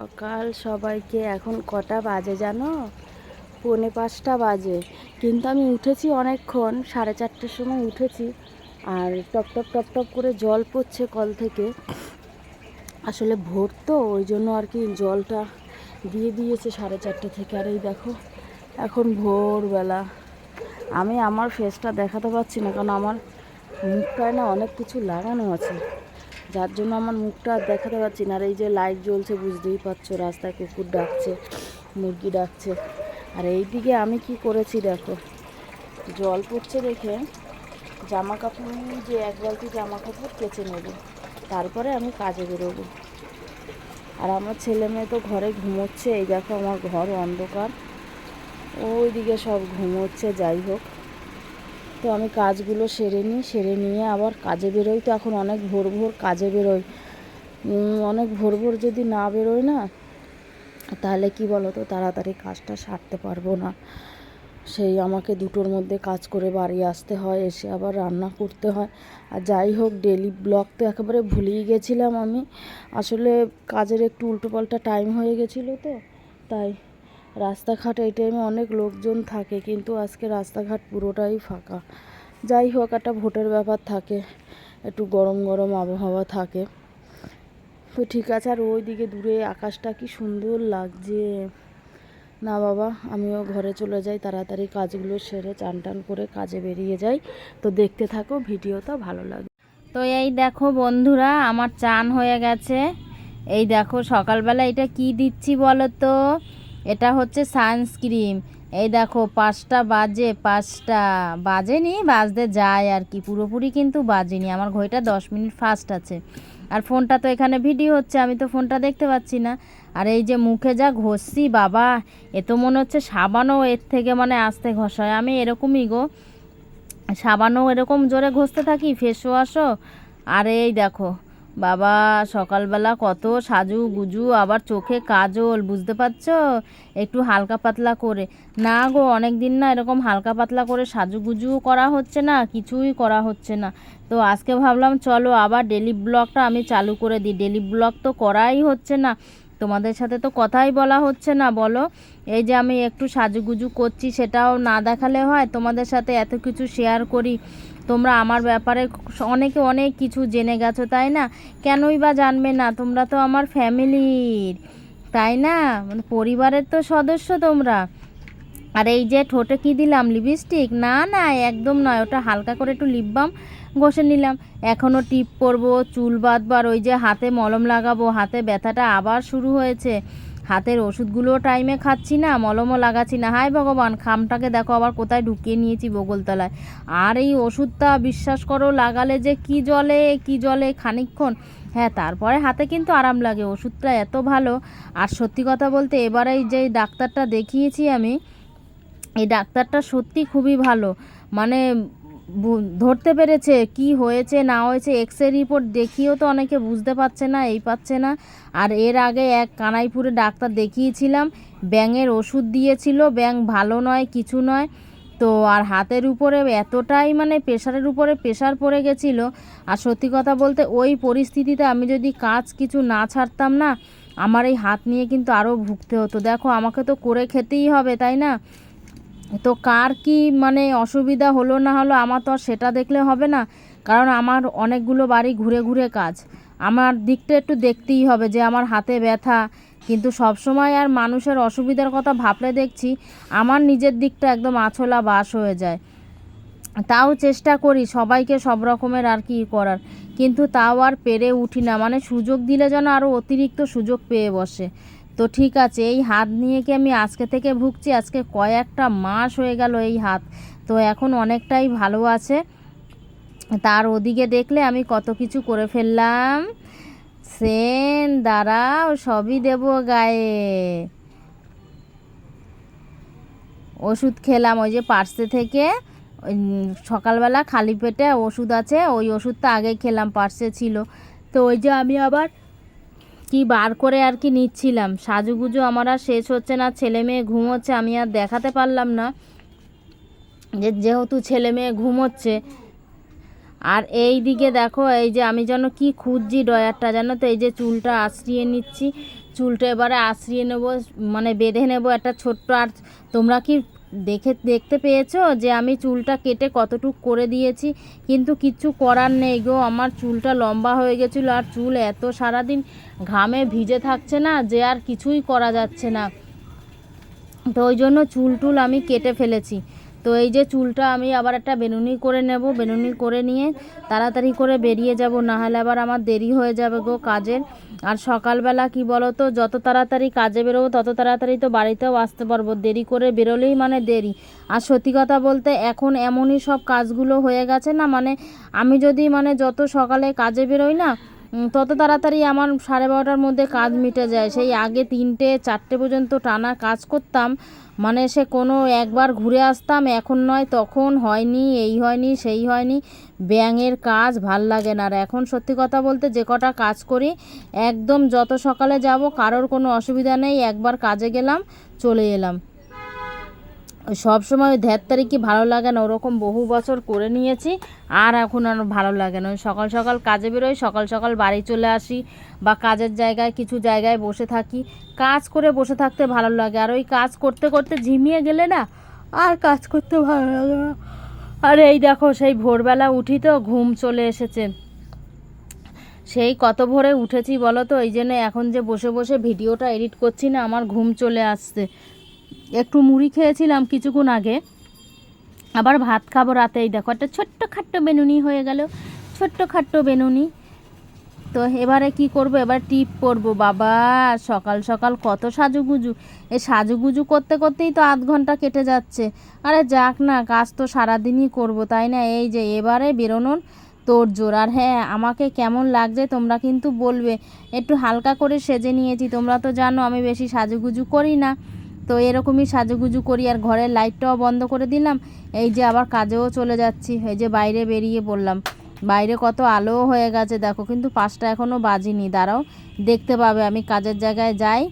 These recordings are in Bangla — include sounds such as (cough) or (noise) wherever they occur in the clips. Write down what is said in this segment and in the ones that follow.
সকাল সবাইকে এখন কটা বাজে জানো? পৌনে পাঁচটা বাজে। কিন্তু আমি উঠেছি অনেকক্ষণ, সাড়ে চারটের সময় উঠেছি। আর টপ টপ টপ টপ করে জল পড়ছে কল থেকে। আসলে ভোর তো, ওই জন্য আর কি জলটা দিয়ে দিয়েছে সাড়ে চারটে থেকে। আর এই দেখো, এখন ভোরবেলা। আমি আমার ফেসটা দেখাতে পারছি না, কারণ আমার মুখটায় না অনেক কিছু লাগানো আছে। যার জন্য আমার মুখটা আর দেখাতে পারছি না। আর এই যে লাইট জ্বলছে, বুঝতেই পারছ, রাস্তায় কুকুর ডাকছে, মুরগি ডাকছে। আর এই দিকে আমি কি করেছি দেখো, জল পড়ছে দেখে জামা কাপড় যে এক বালতি জামা কাপড় কেচে নেব। তারপরে আমি কাজে বেরোবো। আর আমার ছেলে মেয়ে তো ঘরে ঘুমোচ্ছে, এই দেখো আমার ঘর অন্ধকার। ওইদিকে সব ঘুমোচ্ছে, যাই হোক। তো আমি কাজগুলো সেরে নিই, সেরে নিয়ে আবার কাজে বেরোই তো এখন অনেক ভোর ভোর কাজে বেরোই। অনেক ভোর ভোর যদি না বেরোই না, তাহলে কি বলো তো তাড়াতাড়ি কাজটা সারতে পারব না। সেই আমাকে দুটোর মধ্যে কাজ করে বাড়ি আসতে হয়, এসে আবার রান্না করতে হয়। আর যাই হোক ডেলি ব্লগ তো একেবারে ভুলেই গেছিলাম আমি। আসলে কাজের একটু উল্টোপাল্টা টাইম হয়ে গেছিল তো, তাই রাস্তাঘাট, এই টাইমে অনেক লোকজন থাকে, কিন্তু আজকে রাস্তাঘাট পুরোটাই ফাঁকা। যাই হোক, একটা ভোটের ব্যাপার থাকে, একটু গরম গরম আবহাওয়া থাকে। তো ঠিক আছে, আর ওইদিকে দূরে আকাশটা কি সুন্দর লাগছে। না বাবা, আমিও ঘরে চলে যাই, তাড়াতাড়ি কাজগুলো সেরে চান টান করে কাজে বেরিয়ে যাই। তো দেখতে থাকো, ভিডিওটা ভালো লাগে। তো এই দেখো বন্ধুরা, আমার চান হয়ে গেছে। এই দেখো সকালবেলা এটা কি দিচ্ছি বলো তো? এটা হচ্ছে সানস্ক্রিম এই দেখো, পাঁচটা বাজে, পাঁচটা বাজেনি, বাজতে যায় আর কি। পুরোপুরি কিন্তু বাজেনি। আমার ঘড়িটা দশ মিনিট ফাস্ট আছে। আর ফোনটা তো এখানে ভিডিও হচ্ছে, আমি তো ফোনটা দেখতে পাচ্ছি না। আর এই যে মুখে যা ঘষছি, বাবা, এ তো মনে হচ্ছে সাবানও এর থেকে মানে আস্তে ঘষায়। আমি এরকমই গো। সাবানও এরকম জোরে ঘষতে থাকি ফেস ওয়াশও আর এই দেখো বাবা, সকালবেলা কত সাজু গুজু, আবার চোখে কাজল, বুঝতে পারছ? একটু হালকা পাতলা করে। না গো অনেক দিন না এরকম হালকা পাতলা করে সাজু গুজু করা হচ্ছে না, কিছুই করা হচ্ছে না। তো আজকে ভাবলাম, চলো আবার ডেলি ব্লগটা আমি চালু করে দিই। ডেলি ব্লগ তো করাই হচ্ছে না। তোমাদের সাথে তো কথাই বলা হচ্ছে না, বলো। এই যে আমি একটু সাজুগুজু করছি, সেটাও না দেখালে হয়? তোমাদের সাথে এত কিছু শেয়ার করি, তোমরা আমার ব্যাপারে অনেকে অনেক কিছু জেনে গেছো, তাই না? কেনই বা জানবে না? তোমরা তো আমার ফ্যামিলির, তাই না? মানে পরিবারের তো সদস্য তোমরা। আর এই যে ঠোঁটে কি দিলাম লিপস্টিক না না, একদম নয়। ওটা হালকা করে একটু লিপ বাম ঘষে নিলাম। এখনও টিপ করব চুল বাঁধবার ওই যে হাতে মলম লাগাবো, হাতে ব্যথাটা আবার শুরু হয়েছে। হাতের ওষুধগুলোও টাইমে খাচ্ছি না, মলমও লাগাচ্ছি না। হায় ভগবান, খামটাকে দেখো আবার কোথায় ঢুকিয়ে নিয়েছি বগলতলায়। আর এই ওষুধটা বিশ্বাস করো, লাগালে যে কি জলে কি জলে খানিকক্ষণ। হ্যাঁ তারপরে হাতে কিন্তু আরাম লাগে, ওষুধটা এত ভালো। আর সত্যি কথা বলতে এবারে যে ডাক্তারটা দেখিয়েছি আমি, এই ডাক্তারটা সত্যি খুবই ভালো। মানে ধরতে পেরেছে, কি হয়েছে, না হয়েছে এক্স রে রিপোর্ট দেখিয়েও তো অনেকে বুঝতে পারছে না, এই পাচ্ছে না। আর এর আগে এক কানাইপুরে ডাক্তার দেখিয়েছিলাম, ব্যাঙের ওষুধ দিয়েছিল, ব্যাঙ ভালো নয়, কিছু নয়। তো আর হাতের উপরে এতটাই মানে প্রেশারের উপরে প্রেশার পড়ে গেছিল। আর সত্যি কথা বলতে ওই পরিস্থিতিতে আমি যদি কাজ কিছু না ছাড়তাম না, আমার এই হাত নিয়ে কিন্তু আরও ভুগতে হতো। দেখো, আমাকে তো করে খেতেই হবে, তাই না? তো কার কি মানে অসুবিধা হলো না হলো আমার তো আর সেটা দেখলে হবে না। কারণ আমার অনেকগুলো বাড়ি ঘুরে ঘুরে কাজ। আমার দিকটা একটু দেখতেই হবে যে আমার হাতে ব্যথা। কিন্তু সব সময় আর মানুষের অসুবিধার কথা ভাবলে দেখছি, আমার নিজের দিকটা একদম আছলা বাস হয়ে যায়। তাও চেষ্টা করি সবাইকে সব রকমের আর কি করার। কিন্তু তাও আর পেরে উঠি না। মানে সুযোগ দিলে যেন আরও অতিরিক্ত সুযোগ পেয়ে বসে। তো ঠিক আছে, এই হাত নিয়ে কি আমি আজকে থেকে ভুগছি? আজকে কয়েকটা মাস হয়ে গেল এই হাত। তো এখন অনেকটাই ভালো আছে। তার ওদিকে দেখলে আমি কত কিছু করে ফেললাম। সেন, দাঁড়াও, সবই দেবো গায়ে। ওষুধ খেলাম, ওই যে পার্সে থেকে। সকালবেলা খালি পেটে ওষুধ আছে, ওই ওষুধটা আগে খেলাম, পার্সে ছিল। তো ওই যে আমি আবার কি বার করে আর কি নিচ্ছিলাম। সাজুগুজু আমার আর শেষ হচ্ছে না, ছেলে মেয়ে ঘুমোচ্ছে আমি আর দেখাতে পারলাম না যে যেহেতু ছেলে মেয়ে ঘুমোচ্ছে আর এই দিকে দেখো, এই যে আমি যেন কি খুঁজছি ডয়ারটা জানো তো? এই যে চুলটা আশ্রিয়ে নিচ্ছি। চুলটা এবারে আশ্রিয়ে নেব মানে বেঁধে নেব একটা ছোট্ট আর তোমরা কি দেখে, দেখতে পেয়েছ যে আমি চুলটা কেটে কতটুক করে দিয়েছি? কিন্তু কিচ্ছু করার নেই গো, আমার চুলটা লম্বা হয়ে গেছিল আর চুল এত সারাদিন ঘামে ভিজে থাকছে না যে আর কিছুই করা যাচ্ছে না। তো ওই জন্য চুল টুল আমি কেটে ফেলেছি। তো এই যে চুলটা আমি আবার একটা বেনুনি করে নেব, বেনুনি করে নিয়ে তাড়াতাড়ি করে বেরিয়ে যাব না হলে আবার আমার দেরি হয়ে যাবে গো কাজের। আর সকালবেলা কি বলো তো যত তাড়াতাড়ি কাজে বেরোবো, তত তাড়াতাড়ি তো বাড়িতেও আসতে পারব। দেরি করে বেরোলেই মানে দেরি। আর সত্যি কথা বলতে এখন এমনই সব কাজগুলো হয়ে গেছে না মানে আমি যদি মানে যত সকালে কাজে বেরোই না তত তাড়াতাড়ি আমার সাড়ে বারোটার মধ্যে কাজ মিটে যায়। সেই আগে তিনটে, চারটে পর্যন্ত টানা কাজ করতাম। মানে সে কোনো একবার ঘুরে আসতাম, এখন নয়, তখন হয়নি, এই হয়নি, সেই হয়নি। ব্যাঙের কাজ ভালো লাগে না। আর এখন সত্যি কথা বলতে যে কটা কাজ করি, একদম যত সকালে যাব, কারোর কোনো অসুবিধা নেই। একবার কাজে গেলাম, চলে এলাম। সব সময় ধ্যার তারিখই ভালো লাগে না, ওরকম বহু বছর করে নিয়েছি, আর এখন আর ভালো লাগে না। সকাল সকাল কাজে বেরোই, সকাল সকাল বাড়ি চলে আসি বা কাজের জায়গায় কিছু জায়গায় বসে থাকি। কাজ করে বসে থাকতে ভালো লাগে, আর ওই কাজ করতে করতে ঝিমিয়ে গেলে না আর কাজ করতে ভালো লাগে না। আর এই দেখো, সেই ভোরবেলা উঠি তো, ঘুম চলে এসেছে। সেই কত ভোরে উঠেছি বলো তো, এই জন্য এখন যে বসে বসে ভিডিওটা এডিট করছি না, আমার ঘুম চলে আসছে। একটু মুড়ি খেয়েছিলাম কিছুক্ষণ আগে। আবার ভাত খাব রাতে, এই দেখো, একটা ছোট্ট খাট্ট বেনুনি হয়ে গেল ছোট্ট খাট্ট বেনুনি। তো এবারে কি করব? এবার টিপ করব। বাবা, সকাল সকাল কত সাজুগুজু। এই সাজুগুজু করতে করতেই তো আধ ঘণ্টা কেটে যাচ্ছে। আরে যাক না, কাজ তো সারাদিনই করব, তাই না? এই যে এবারে বেরোনোর তোর জোর। আর হ্যাঁ আমাকে কেমন লাগছে তোমরা কিন্তু বলবে। একটু হালকা করে সেজে নিয়েছি, তোমরা তো জানো আমি বেশি সাজুগুজু করি না। তো এরকমই সাজুগুজু করি আর ঘরের লাইটটাও বন্ধ করে দিলাম। এই যে আবার কাজেও চলে যাচ্ছি। এই যে বাইরে বেরিয়ে পড়লাম। বাইরে কত আলো হয়ে গেছে দেখো, কিন্তু পাঁচটা এখনও বাজিনি। দাঁড়াও, দেখতে পাবে। আমি কাজের জায়গায় যাই।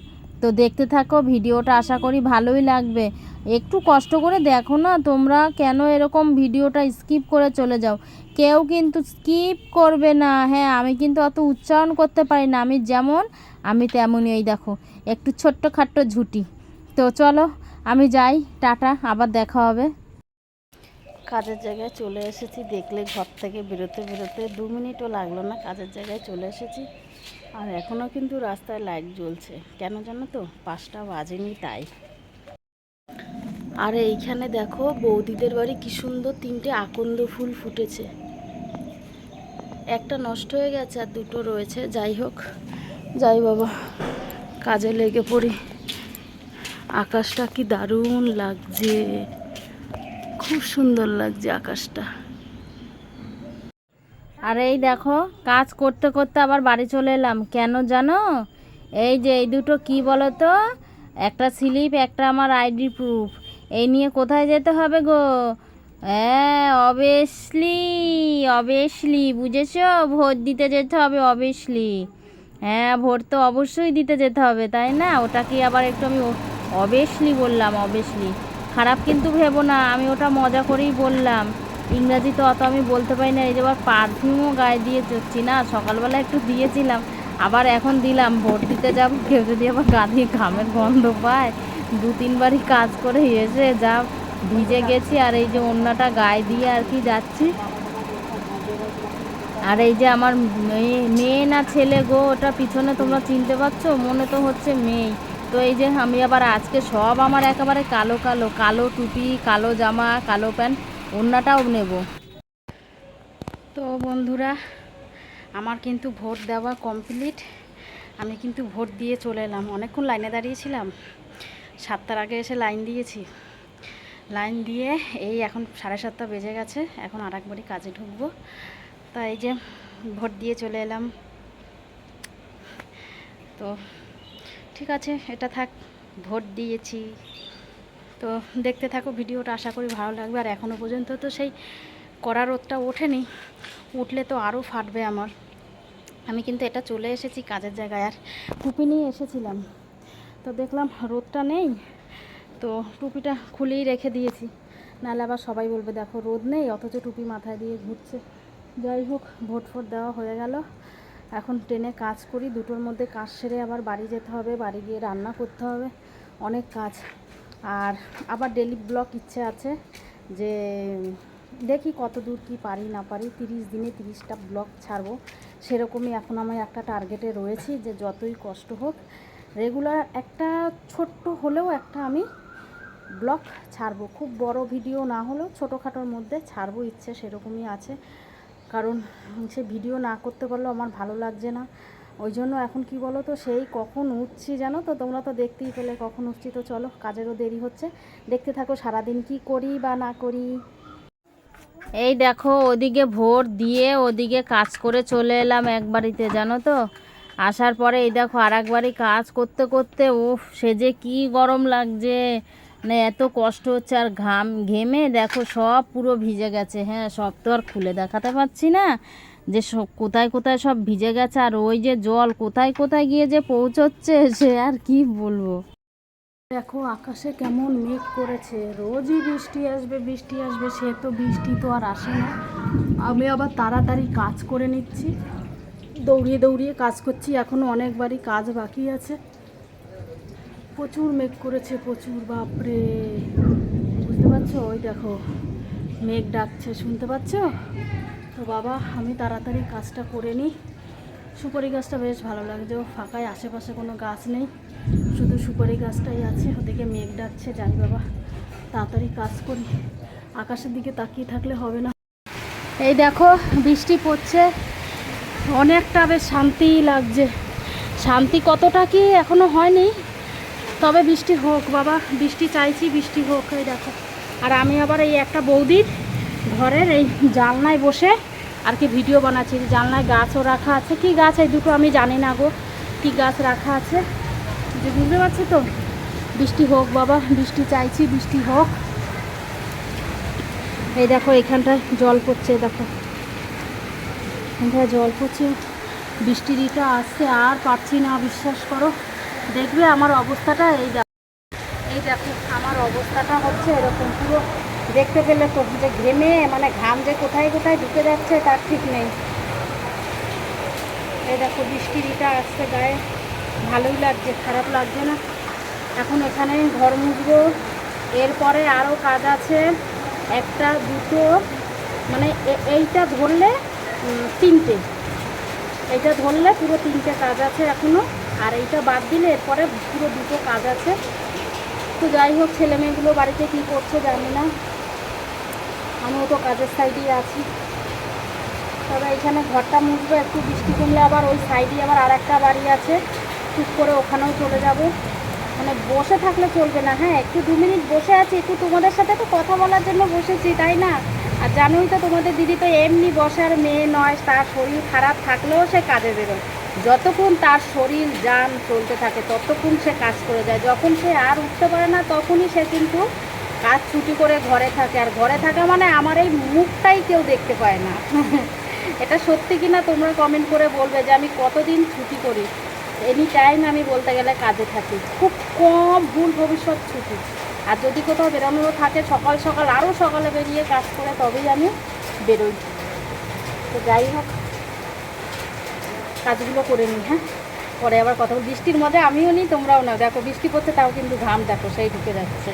তো দেখতে থাকো, ভিডিওটা আশা করি ভালোই লাগবে। একটু কষ্ট করে দেখো না তোমরা কেন এরকম ভিডিওটা স্কিপ করে চলে যাও। কেউ কিন্তু স্কিপ করবে না। হ্যাঁ আমি কিন্তু অত উচ্চারণ করতে পারি না। আমি যেমন, আমি তেমনই। এই দেখো, একটু ছোট্ট খাট্ট ঝুটি। তো চলো, আমি যাই, টাটা, আবার দেখা হবে। কাজের জায়গায় চলে এসেছি, দেখলে ঘর থেকে বেরোতে বেরোতে দু মিনিটও লাগল না, কাজের জায়গায় চলে এসেছি। আর এখনও কিন্তু রাস্তায় লাইট জ্বলছে, কেন জানো তো? পাঁচটা বাজেনি তাই। আর এইখানে দেখো, বৌদিদের বাড়ি কি সুন্দর তিনটে আকন্দ ফুল ফুটেছে। একটা নষ্ট হয়ে গেছে আর দুটো রয়েছে, যাই হোক, যাই বাবা, কাজে লেগে পড়ি। আকাশটা কি দারুণ লাগছে। খুব সুন্দর লাগছে আকাশটা। আর এই দেখো, কাজ করতে করতে আবার বাড়ি চলে এলাম। কেন জানো? এই যে এই দুটো কি বলো তো একটা স্লিপ, একটা আমার আইডি প্রুফ। এই নিয়ে কোথায় যেতে হবে গো? হ্যাঁ অবভিয়াসলি অবভিয়াসলি বুঝেছ? ভোট দিতে যেতে হবে অবভিয়াসলি হ্যাঁ ভোট তো অবশ্যই দিতে যেতে হবে, তাই না? ওটা কি আবার একটু আমি অবভিয়াসলি বললাম, অবভিয়াসলি। খারাপ কিন্তু ভেবো না, আমি ওটা মজা করেই বললাম। ইংরাজি তো অত আমি বলতে পারি না, এই যে আবার পারফিউমও গায়ে দিয়ে চড়ছি না, সকালবেলা একটু দিয়েছিলাম, আবার এখন দিলাম, ভোট দিতে যাব, কেউ যদি আবার গা দিয়ে ঘামের গন্ধ পায়, দু তিনবারই কাজ করে এসে যা ভিজে গেছি, আর এই যে অন্যটা গায়ে দিয়ে আর কি যাচ্ছি। আর এই যে আমার মেয়ে না ছেলে গো, ওটা পিছনে তোমরা চিনতে পারছ? মনে তো হচ্ছে মেয়ে। তো এই যে আমি আবার আজকে সব আমার একেবারে কালো কালো কালো টুপি, কালো জামা, কালো প্যান্ট অন্যটাও নেব। তো বন্ধুরা, আমার কিন্তু ভোট দেওয়া কমপ্লিট আমি কিন্তু ভোট দিয়ে চলে এলাম। অনেকক্ষণ লাইনে দাঁড়িয়েছিলাম। সাতটার আগে এসে লাইন দিয়েছি। লাইন দিয়ে এই এখন সাড়ে সাতটা বেজে গেছে। এখন আর একবারই কাজে ঢুকবো। তা এই যে ভোট দিয়ে চলে এলাম। তো ঠিক আছে, এটা থাক, ভোট দিয়েছি। তো দেখতে থাকো, ভিডিওটা আশা করি ভালো লাগবে। আর এখনও পর্যন্ত তো সেই কড়া রোদটা ওঠেনি, উঠলে তো আরও ফাটবে আমার। আমি কিন্তু এটা চলে এসেছি কাজের জায়গায়, আর টুপি নিয়ে এসেছিলাম। তো দেখলাম রোদটা নেই, তো টুপিটা খুলেই রেখে দিয়েছি। নাহলে আবার সবাই বলবে, দেখো রোদ নেই, অথচ টুপি মাথায় দিয়ে ঘুরছে। যাই হোক, ভোট ফোট দেওয়া হয়ে গেল। এখন ট্রেনে কাজ করি, দুটোর মধ্যে কাজ সেরে আবার বাড়ি যেতে হবে, বাড়ি গিয়ে রান্না করতে হবে, অনেক কাজ। আর আবার ডেলি ব্লক ইচ্ছে আছে যে দেখি কত দূর কী পারি, না পারি, তিরিশ দিনে তিরিশটা ব্লক ছাড়বো। সেরকমই এখন আমি একটা টার্গেটে রয়েছি যে যতই কষ্ট হোক রেগুলার একটা ছোট্ট হলেও একটা আমি ব্লগ ছাড়বো। খুব বড় ভিডিও না হলেও ছোটোখাটোর মধ্যে ছাড়বো, ইচ্ছে সেরকমই আছে। কারণ সে ভিডিও না করতে পারলেও আমার ভালো লাগছে না। ওই জন্য এখন কি বলো তো সেই কখন উঠছি জানো তো, তোমরা তো দেখতেই পেলে কখন উঠছি। তো চলো, কাজেরও দেরি হচ্ছে। দেখতে থাকো সারাদিন কি করি বা না করি। এই দেখো, ওদিকে ভোট দিয়ে ওদিকে কাজ করে চলে এলাম এক বাড়িতে, জানো তো। আসার পরে এই দেখো আর কাজ করতে করতে, উফ, সে যে কি গরম লাগছে। মানে এত কষ্ট হচ্ছে আর ঘাম ঘেমে দেখো সব পুরো ভিজে গেছে। হ্যাঁ সব তো আর খুলে দেখাতে পারছি না। যে সব কোথায় কোথায় সব ভিজে গেছে আর ওই যে জল কোথায় কোথায় গিয়ে যে পৌঁছচ্ছে, সে আর কি বলব? দেখো, আকাশে কেমন মেঘ করেছে। রোজই বৃষ্টি আসবে বৃষ্টি আসবে, সে তো বৃষ্টি তো আর আসে না। আমি আবার তাড়াতাড়ি কাজ করে নিচ্ছি। দৌড়িয়ে দৌড়িয়ে কাজ করছি এখনও অনেকবারই কাজ বাকি আছে। প্রচুর মেঘ করেছে, প্রচুর, বাপরে। বুঝতে পারছ? ওই দেখো, মেঘ ডাকছে, শুনতে পাচ্ছ? তো বাবা, আমি তাড়াতাড়ি কাজটা করে নিই। সুপারি গাছটা বেশ ভালো লাগছে ফাঁকায়, আশেপাশে কোনো গাছ নেই। শুধু সুপারি গাছটাই আছে, ওদিকে মেঘ ডাকছে, যাই বাবা, তাড়াতাড়ি কাজ করি। আকাশের দিকে তাকিয়ে থাকলে হবে না। এই দেখো, বৃষ্টি পড়ছে। অনেকটা বেশ শান্তি লাগছে। শান্তি কতটা কি এখনও হয়নি তবে বৃষ্টি হোক, বাবা। বৃষ্টি চাইছি, বৃষ্টি হোক, এই দেখো। আর আমি আবার এই একটা বৌদির ঘরের এই জানলায় বসে আর কি ভিডিও বানাচ্ছি। জানলায় গাছও রাখা আছে। কি গাছ এই দুটো আমি জানি না গো। কি গাছ রাখা আছে? যে বুঝতে পারছ তো? বৃষ্টি হোক, বাবা। বৃষ্টি চাইছি, বৃষ্টি হোক। এই দেখো, এখানটায় জল পড়ছে, দেখো। এখানটায় জল পড়ছে। বৃষ্টির ইটা আসছে, আর পারছি না, বিশ্বাস করো। দেখবে আমার অবস্থাটা এই দেখো। এই দেখো, আমার অবস্থাটা হচ্ছে এরকম। পুরো দেখতে পেলে তো যে ঘেমে মানে ঘাম যে কোথায় কোথায় ঢুকে যাচ্ছে, তার ঠিক নেই। এই দেখো বৃষ্টির ইটা আসছে গায়ে। ভালোই লাগছে, খারাপ লাগছে না। এখন এখানে ঘর মুছবো। এরপরে আরও কাজ আছে। একটা, দুটো মানে এইটা ধরলে তিনটে। এইটা ধরলে পুরো তিনটে কাজ আছে এখনও আর এইটা বাদ দিলে এরপরে পুরো দুটো কাজ আছে। তো যাই হোক, ছেলে মেয়েগুলো বাড়িতে কী করছে জানি না। আমিও তো কাজের সাইডেই আছি। তবে এখানে ঘরটা মুছবো, একটু বৃষ্টি কমলে আবার ওই সাইডে আবার আর একটা বাড়ি আছে। ঠিক করে ওখানেও চলে যাব। মানে বসে থাকলে চলবে না হ্যাঁ? একটু দু মিনিট বসে আছি, একটু তোমাদের সাথে তো কথা বলার জন্য বসেছি, তাই না? আর জানোই তো তোমাদের দিদি তো এমনি বসার মেয়ে নয়, তার শরীর খারাপ থাকলেও সে কাজে বেরোয় যতক্ষণ তার শরীর, যান চলতে থাকে, ততক্ষণ সে কাজ করে যায়। যখন সে আর উঠতে পারে না, তখনই সে কিন্তু কাজ ছুটি করে ঘরে থাকে। আর ঘরে থাকা মানে আমার এই মুখটাই কেউ দেখতে পায় না। (laughs) এটা সত্যি কি না তোমরা কমেন্ট করে বলবে যে আমি কতদিন ছুটি করি? এনি টাইম আমি বলতে গেলে কাজে থাকি। খুব কম ভুল ভবিষ্যৎ ছুটি। আর যদি কোথাও বেরোনোরও থাকে, সকাল সকাল আরও সকালে বেরিয়ে কাজ করে, তবেই আমি বেরোই। তো যাই হোক। কাজগুলো করে নিই হ্যাঁ? পরে আবার কথা বৃষ্টির মধ্যে আমিও নিই, তোমরাও না। দেখো, বৃষ্টি পড়ছে, তাও কিন্তু ঘাম, দেখো, সেই ঢুকে যাচ্ছে।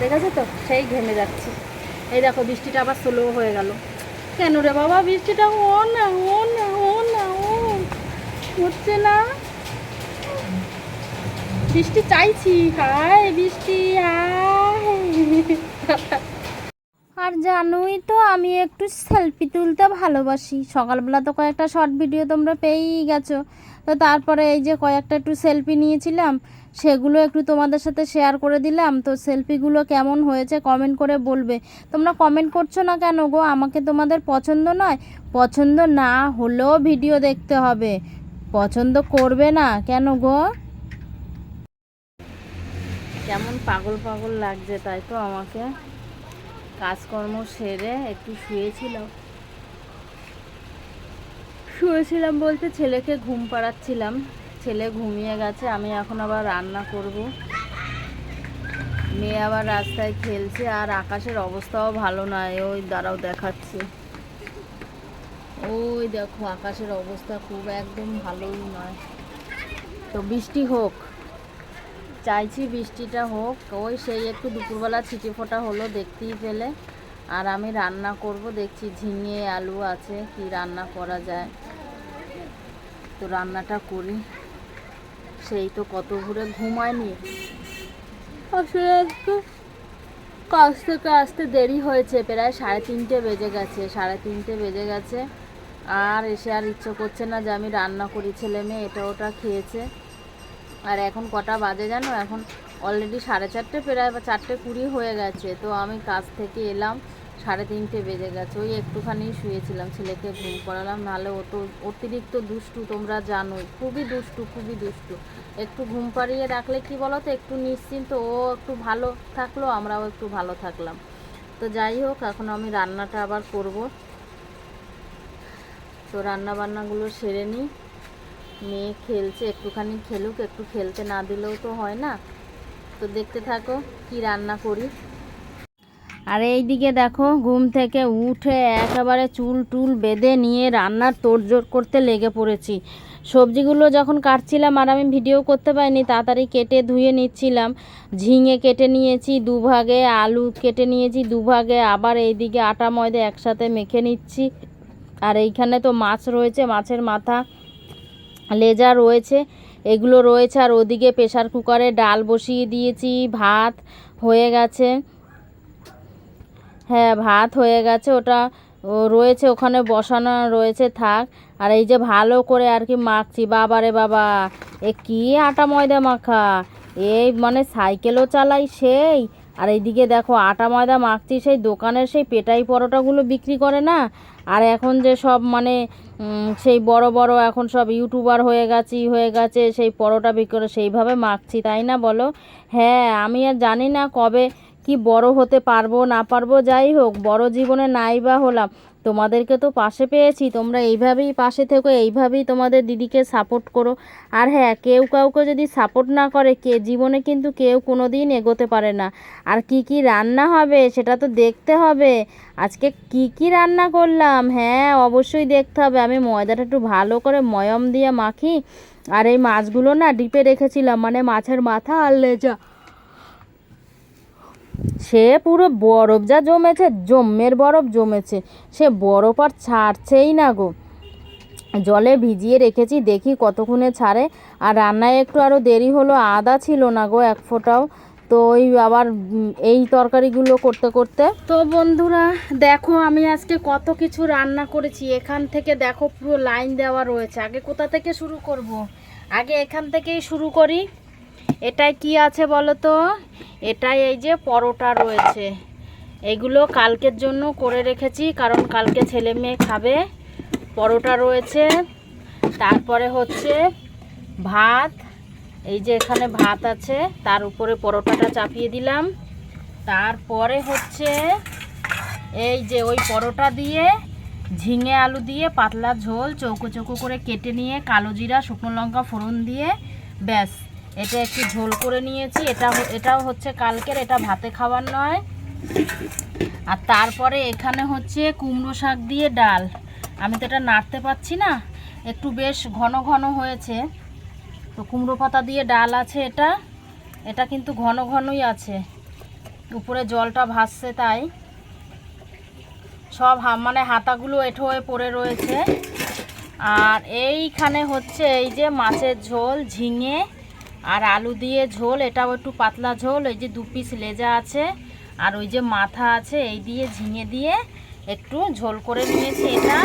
দেখেছ তো? সেই ঘেমে যাচ্ছে। এই দেখো, বৃষ্টিটা আবার স্লো হয়ে গেল। কেন রে বাবা? বৃষ্টিটা ও না ও না ও না, ও হচ্ছে না। বৃষ্টি চাইছি। হায়, বৃষ্টি, হায়। (laughs) আর জানোই তো, আমি একটু সেলফি তুলতে ভালোবাসি। সকালবেলা তো কয়েকটা শর্ট ভিডিও তোমরা পেয়েই গেছো। তো তারপরে এই যে কয়েকটা একটু সেলফি নিয়েছিলাম, সেগুলো একটু তোমাদের সাথে শেয়ার করে দিলাম। তো সেলফিগুলো কেমন হয়েছে কমেন্ট করে বলবে। তোমরা কমেন্ট করছ না কেন গো? আমাকে তোমাদের পছন্দ নয়। পছন্দ না হলেও ভিডিও দেখতে হবে। পছন্দ করবে না কেন গো? কেমন পাগল পাগল লাগছে তাই তো আমাকে। কাজকর্ম সেরে একটু শুয়েছিলাম শুয়েছিলাম বলতে ছেলেকে ঘুম পাড়াচ্ছিলাম। ছেলে ঘুমিয়ে গেছে, আমি এখন আবার রান্না করব। মেয়ে আবার রাস্তায় খেলছে আর আকাশের অবস্থাও ভালো নয় ওই দ্বারাও দেখাচ্ছে। ওই দেখো, আকাশের অবস্থা খুব একদম ভালোই নয়। তো বৃষ্টি হোক। চাইছি বৃষ্টিটা হোক, ওই সেই একটু দুপুরবেলা ছিটে ফোটা হলো দেখতেই পেলে। আর আমি রান্না করব, দেখছি ঝিঙে, আলু আছে, কি রান্না করা যায়। তো রান্নাটা করি। সেই তো কত ঘুরে ঘুমায়নি। আসলে একটু কাজ থেকে আসতে দেরি হয়েছে, প্রায় সাড়ে তিনটে বেজে গেছে, সাড়ে তিনটে বেজে গেছে। আর এসে আর ইচ্ছে করছে না যে আমি রান্না করি, ছেলে মেয়ে এটা ওটা খেয়েছে। আর এখন কটা বাজে জানো? এখন অলরেডি সাড়ে চারটে, প্রায় বা চারটে কুড়ি হয়ে গেছে। তো আমি কাজ থেকে এলাম, সাড়ে তিনটে বেজে গেছে। ওই একটুখানি শুয়েছিলাম, ছেলেকে ঘুম করালাম নাহলে ও তো অতিরিক্ত দুষ্টু, তোমরা জানোই। খুবই দুষ্টু খুবই দুষ্টু। একটু ঘুম পাড়িয়ে রাখলে কি বলো তো একটু নিশ্চিন্ত, ও একটু ভালো থাকল, আমরাও একটু ভালো থাকলাম। তো যাই হোক, এখন আমি রান্নাটা আবার করব। তো রান্না বান্নাগুলো সেরে নিই। মেয়ে খেলছে, একটুখানি খেলুক, একটু খেলতে না দিলেও তো হয় না। তো দেখতে থাকো কি রান্না করি। আর এইদিকে দেখো, ঘুম থেকে উঠে একেবারে চুল টুল বেঁধে নিয়ে রান্নার তোড়জোড় করতে লেগে পড়েছি। সবজিগুলো যখন কাটছিলাম আর আমি ভিডিও করতে পারিনি, তাড়াতাড়ি কেটে ধুয়ে নিচ্ছিলাম। ঝিঙে কেটে নিয়েছি দুভাগে, আলু কেটে নিয়েছি দুভাগে, আবার এইদিকে আটা ময়দা একসাথে মেখে নিচ্ছি। আর এইখানে তো মাছ রয়েছে, মাছের মাথা। লেজা রয়েছে, এগুলো রয়েছে। আর ওদিকে প্রেশার কুকারে ডাল বসিয়ে দিয়েছি, ভাত হয়ে গেছে। হ্যাঁ ভাত হয়ে গেছে, ওটা রয়েছে, ওখানে বসানো রয়েছে, থাক। আর এই যে ভালো করে আর কি মাখছি বাবারে বাবা, এ কি আটা ময়দা মাখা? এই মানে সাইকেলও চালাই সেই। আর এইদিকে দেখো, আটা ময়দা মাখছি, সেই দোকানের সেই পেটাই পরোটাগুলো বিক্রি করে না? আর এখন যে সব মানে সেই বড় বড় এখন সব ইউটিউবার হয়ে গেছি, হয়ে গেছে, সেই পরোটা বিক্রি করে সেইভাবে মাখছি, তাই না বলো? হ্যাঁ আমি আর জানি না কবে কি বড় হতে পারব, না পারব, যাই হোক, বড় জীবনে নাই বা হলাম। তোমাদেরকে তো পাশে পেয়েছি, তোমরা এইভাবেই পাশে থেকো, এইভাবেই তোমাদের দিদিকে সাপোর্ট করো। আর হ্যাঁ কেউ কাউকে যদি সাপোর্ট না করে, কে জীবনে কিন্তু কেউ কোনো দিন এগোতে পারে না। আর কি কি রান্না হবে, সেটা তো দেখতে হবে। আজকে কি কি রান্না করলাম? হ্যাঁ অবশ্যই দেখতে হবে। আমি ময়দাটা একটু ভালো করে ময়ম দিয়ে মাখি। আর এই মাছগুলো না ডিপে রেখেছিলাম মানে মাছের মাথা আর লেজা। সে পুরো বরফ যা জমেছে, জম্মের বরফ জমেছে। সে বরফ আর ছাড়ছেই না গো। জলে ভিজিয়ে রেখেছি, দেখি কতক্ষণে ছাড়ে। আর রান্নায় একটু আরও দেরি হলো, আদা ছিল না গো এক ফোঁটাও। তো ওই আবার এই তরকারিগুলো করতে করতে। তো বন্ধুরা, দেখো আমি আজকে কত কিছু রান্না করেছি। এখান থেকে দেখো পুরো লাইন দেওয়া রয়েছে। আগে কোথা থেকে শুরু করব। আগে এখান থেকেই শুরু করি। এটাই কি আছে বলো তো এটাই এই যে পরোটা রয়েছে। এগুলো কালকের জন্য করে রেখেছি, কারণ কালকে ছেলে মেয়ে খাবে। পরোটা রয়েছে। তারপরে হচ্ছে ভাত। এই যে এখানে ভাত আছে, তার উপরে পরোটাটা চাপিয়ে দিলাম। তারপরে হচ্ছে এই যে ওই পরোটা দিয়ে ঝিঙে আলু দিয়ে পাতলা ঝোল, চৌকো চৌকো করে কেটে নিয়ে কালো জিরা, শুকনো লঙ্কা ফোড়ন দিয়ে ব্যাস। এটা একটু ঝোল করে নিয়েছি। এটা এটাও হচ্ছে কালকের, এটা ভাতে খাবার নয়। আর তারপরে এখানে হচ্ছে কুমড়ো শাক দিয়ে ডাল। আমি তো এটা নাড়তে পারছি না, একটু বেশ ঘন ঘন হয়েছে। তো কুমড়ো পাতা দিয়ে ডাল আছে এটা। এটা কিন্তু ঘন ঘনই আছে। উপরে জলটা ভাসছে তাই। সব মানে হাতাগুলো এঠো হয়ে পড়ে রয়েছে। আর এইখানে হচ্ছে এই যে মাছের ঝোল, ঝিঙে আর আলু দিয়ে ঝোল, এটাও একটু পাতলা ঝোল এই যে দু পিস লেজা আছে, আর ওই যে মাথা আছে, এই দিয়ে ঝিঙে দিয়ে একটু ঝোল করে নিয়েছি এটা।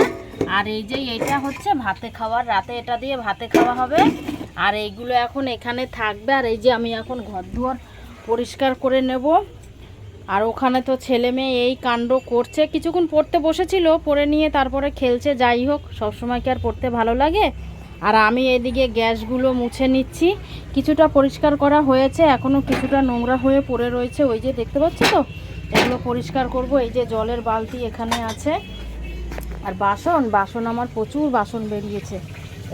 আর এই যে এইটা হচ্ছে ভাতে খাওয়ার, রাতে এটা দিয়ে ভাতে খাওয়া হবে। আর এইগুলো এখন এখানে থাকবে, আর এই যে আমি এখন ঘর দুয়ার পরিষ্কার করে নেব। আর ওখানে তো ছেলে মেয়ে এই কাণ্ড করছে, কিছুক্ষণ পড়তে বসেছিল, পড়ে নিয়ে তারপরে খেলছে, যাই হোক, সবসময় কি আর পড়তে ভালো লাগে? আর আমি এদিকে গ্যাসগুলো মুছে নিচ্ছি। কিছুটা পরিষ্কার করা হয়েছে এখনও কিছুটা নোংরা হয়ে পড়ে রয়েছে। ওই যে দেখতে পাচ্ছি তো? এগুলো পরিষ্কার করব। এই যে জলের বালতি এখানে আছে। আর বাসন? বাসন আমার প্রচুর বাসন বেরিয়েছে।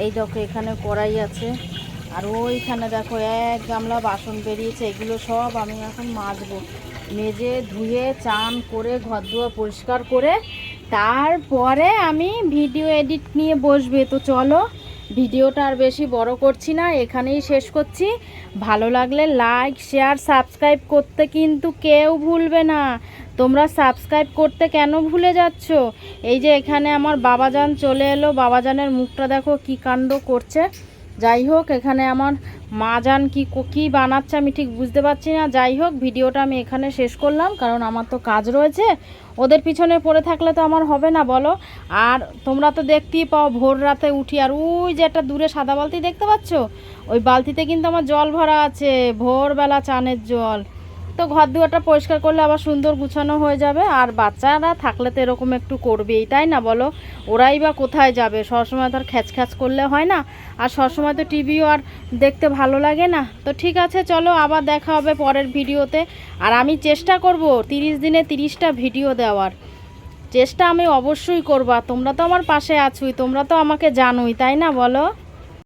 এই দেখো, এখানে কড়াই আছে। আর ওইখানে দেখো, এক গামলা বাসন বেরিয়েছে। এগুলো সব আমি এখন মাজবো। মেজে, ধুয়ে, চান করে ঘর দুয়ার পরিষ্কার করে, তারপরে আমি ভিডিও এডিট নিয়ে বসবে। তো চলো ভিডিওটা আর বেশি বড় করছি না, এখানেই শেষ করছি। ভালো লাগলে লাইক শেয়ার সাবস্ক্রাইব করতে কিন্তু কেউ ভুলবে না। তোমরা সাবস্ক্রাইব করতে কেন ভুলে যাচ্ছ? এই যে এখানে আমার বাবাজান চলে এলো, বাবাজানের মুখটা দেখো কি কাণ্ড করছে। যাই হোক, এখানে আমার মা যান কি কী বানাচ্ছে আমি ঠিক বুঝতে পারছি না। যাই হোক, ভিডিওটা আমি এখানে শেষ করলাম, কারণ আমার তো কাজ রয়েছে। ওদের পিছনে পড়ে থাকলে তো আমার হবে না, বলো। আর তোমরা তো দেখতেই পাও, ভোর রাতে উঠি, আর ওই যে একটা দূরে সাদা বালতি দেখতে পাচ্ছ? ওই বালতিতে কিন্তু আমার জল ভরা আছে, ভোরবেলা চানের জল। তো ঘর দুয়ারটা পরিষ্কার করলে আবার সুন্দর গুছানো হয়ে যাবে। আর বাচ্চারা থাকলে তো এরকম একটু করবেই, তাই না বলো? ওরাই বা কোথায় যাবে? সবসময় তো আর খ্যাচ খ্যাচ করলে হয় না। আর সবসময় তো টিভিও আর দেখতে ভালো লাগে না। তো ঠিক আছে, চলো আবার দেখা হবে পরের ভিডিওতে। আর আমি চেষ্টা করব তিরিশ দিনে তিরিশটা ভিডিও দেওয়ার। চেষ্টা আমি অবশ্যই করব। তোমরা তো আমার পাশে আছোই, তোমরা তো আমাকে জানোই, তাই না বলো?